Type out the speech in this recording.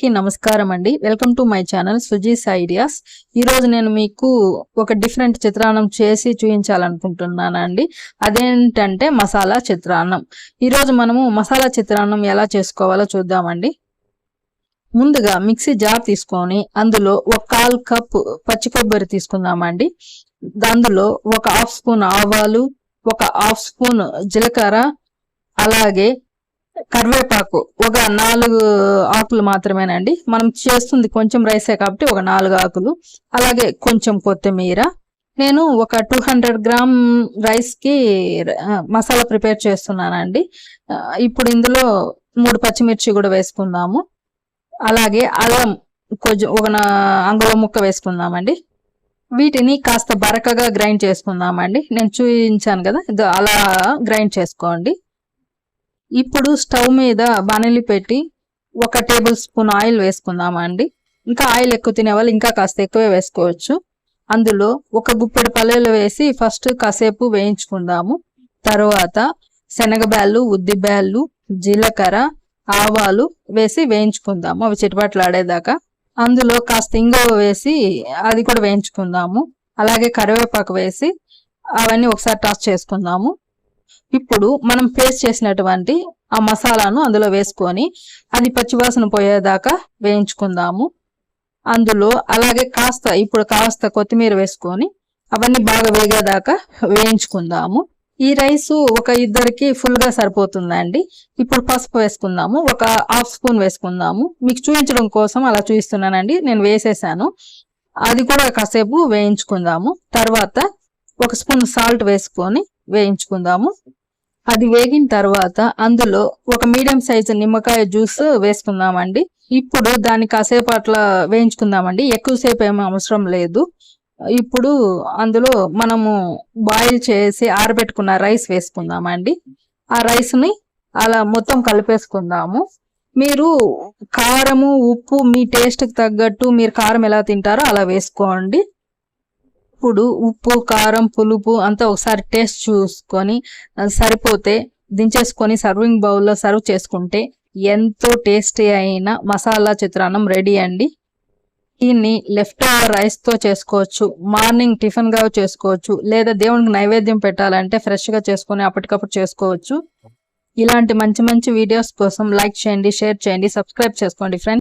కి నమస్కారం అండి. Welcome to my channel Suji's ideas. ఈరోజు నేను మీకు ఒక డిఫరెంట్ చిత్రాన్నం చేసి చూపించాలనుకుంటున్నానండి. అదేంటంటే మసాలా చిత్రాన్నం. ఈరోజు మనము మసాలా చిత్రాన్నం ఎలా చేసుకోవాలో చూద్దామండి. ముందుగా మిక్సీ జార్ తీసుకొని అందులో ఒక కాల్ కప్ పచ్చి కొబ్బరి తీసుకుందామండి. అందులో ఒక హాఫ్ స్పూన్ ఆవాలు ఒక హాఫ్ స్పూన్ జీలకర్ర అలాగే కరివేపాకు ఒక నాలుగు ఆకులు మాత్రమేనండి. మనం చేస్తుంది కొంచెం రైసే కాబట్టి ఒక నాలుగు ఆకులు. అలాగే కొంచెం కొత్తిమీర. నేను ఒక టూ హండ్రెడ్ గ్రామ్ రైస్కి మసాలా ప్రిపేర్ చేస్తున్నానండి. ఇప్పుడు ఇందులో మూడు పచ్చిమిర్చి కూడా వేసుకుందాము. అలాగే అల్లం కొంచెం ఒక అంగుళం ముక్క వేసుకుందామండి. వీటిని కాస్త బరకగా గ్రైండ్ చేసుకుందామండి. నేను చూపించాను కదా ఇది అలా గ్రైండ్ చేసుకోండి. ఇప్పుడు స్టవ్ మీద బనలి పెట్టి ఒక టేబుల్ స్పూన్ ఆయిల్ వేసుకుందామండి. ఇంకా ఆయిల్ ఎక్కువ తినే వాళ్ళు ఇంకా కాస్త ఎక్కువే వేసుకోవచ్చు. అందులో ఒక గుప్పెడు పల్లెలు వేసి ఫస్ట్ కాసేపు వేయించుకుందాము. తర్వాత శనగబ్యాళ్ళు ఉద్దిబ్యాళ్ళు జీలకర్ర ఆవాలు వేసి వేయించుకుందాము. అవి చిటపట్లు ఆడేదాకా అందులో కాస్త ఇంగువ వేసి అది కూడా వేయించుకుందాము. అలాగే కరివేపాకు వేసి అవన్నీ ఒకసారి టాస్ చేసుకుందాము. ఇప్పుడు మనం పేస్ట్ చేసినటువంటి ఆ మసాలాను అందులో వేసుకొని అది పచ్చివాసన పోయేదాకా వేయించుకుందాము. అందులో అలాగే కాస్త ఇప్పుడు కాస్త కొత్తిమీర వేసుకొని అవన్నీ బాగా వేగేదాకా వేయించుకుందాము. ఈ రైస్ ఒక ఇద్దరికి ఫుల్గా సరిపోతుందండి. ఇప్పుడు పసుపు వేసుకుందాము ఒక హాఫ్ స్పూన్ వేసుకుందాము. మీకు చూపించడం కోసం అలా చూపిస్తున్నానండి నేను వేసేసాను. అది కూడా కాసేపు వేయించుకుందాము. తర్వాత ఒక స్పూన్ సాల్ట్ వేసుకొని వేయించుకుందాము. అది వేగిన తర్వాత అందులో ఒక మీడియం సైజు నిమ్మకాయ జ్యూస్ వేసుకుందామండి. ఇప్పుడు దాన్ని కాసేపు అట్లా వేయించుకుందామండి. ఎక్కువసేపు ఏమీ అవసరం లేదు. ఇప్పుడు అందులో మనము బాయిల్ చేసి ఆరబెట్టుకున్న రైస్ వేసుకుందామండి. ఆ రైస్ని అలా మొత్తం కలిపేసుకుందాము. మీరు కారము ఉప్పు మీ టేస్ట్కి తగ్గట్టు మీరు కారం ఎలా తింటారో అలా వేసుకోండి. ఇప్పుడు ఉప్పు కారం పులుపు అంతా ఒకసారి టేస్ట్ చూసుకొని సరిపోతే దించేసుకొని సర్వింగ్ బౌల్లో సర్వ్ చేసుకుంటే ఎంతో టేస్టీ అయిన మసాలా చిత్రాన్నం రెడీ అండి. దీన్ని లెఫ్ట్ ఓవర్ రైస్తో చేసుకోవచ్చు మార్నింగ్ టిఫిన్గా చేసుకోవచ్చు లేదా దేవునికి నైవేద్యం పెట్టాలంటే ఫ్రెష్గా చేసుకొని అప్పటికప్పుడు చేసుకోవచ్చు. ఇలాంటి మంచి మంచి వీడియోస్ కోసం లైక్ చేయండి షేర్ చేయండి సబ్స్క్రైబ్ చేసుకోండి ఫ్రెండ్స్